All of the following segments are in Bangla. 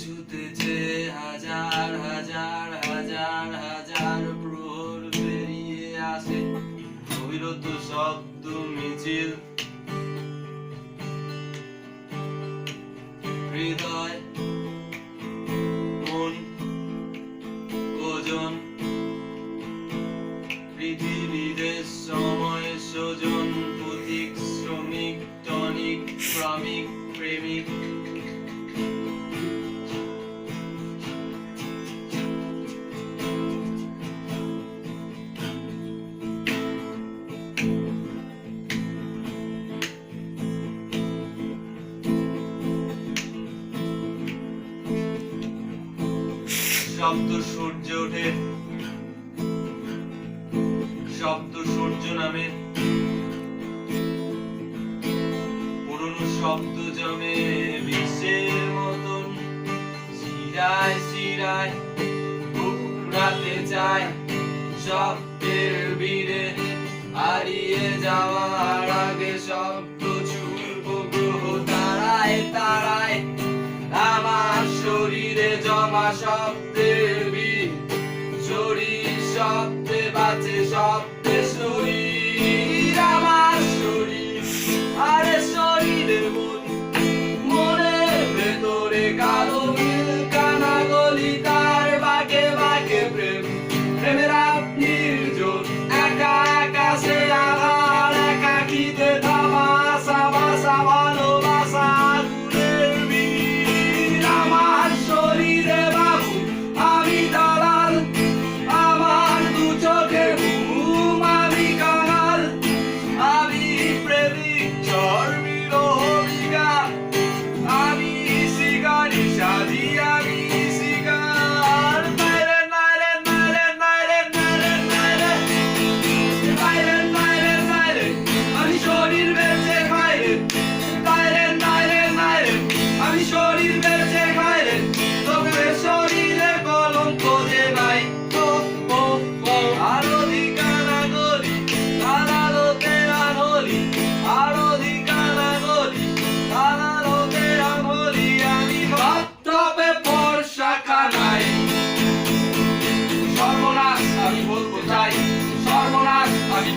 ছুটেছে হাজার হাজার হাজার হাজার প্রহর আসে। অবিরত শব্দ মিছিল হৃদয়, মন, ওজন পৃথিবীতে সময় স্বজন প্রতীক শ্রমিক টনিক শ্রমিক, প্রেমিক শব্দ সূর্য ওঠে। শব্দ সূর্য নামে। পুরনো শব্দ জমে বিশ্বের মতন। শিরায় শিরায় উড়াতে চায়। শব্দের বীরে হারিয়ে যাওয়ার আগে শব্দ ছুড়ব গ্রহ তারায় তারায়। আমার শরীরে জমা শব্দ した。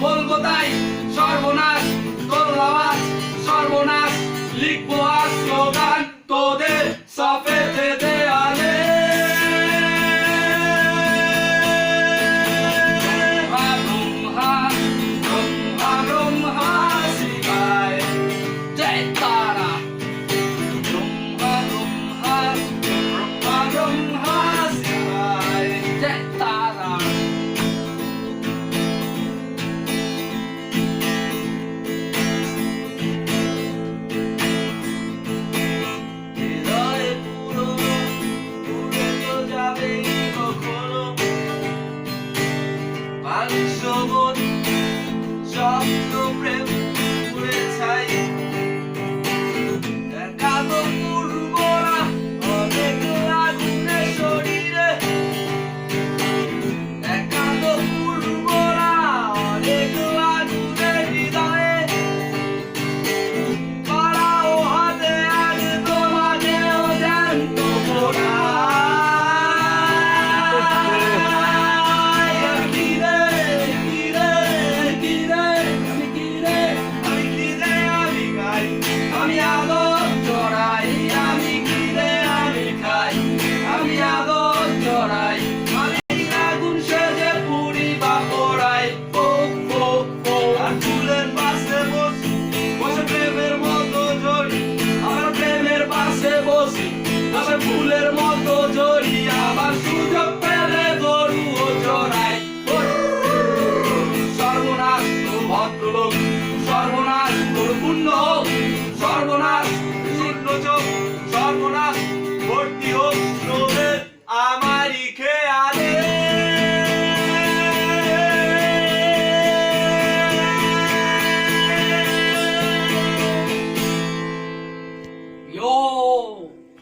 বলব তাই সর্বনাশ ফুলের পাশে বসি মতো জড়ি আমার পাশে বসি বসে ফুলের মতো জড়ি আবার সুযোগ পেলে গরু ও সর্বনাশ ভদ্রলোক সর্বনাশ সর্বনাশ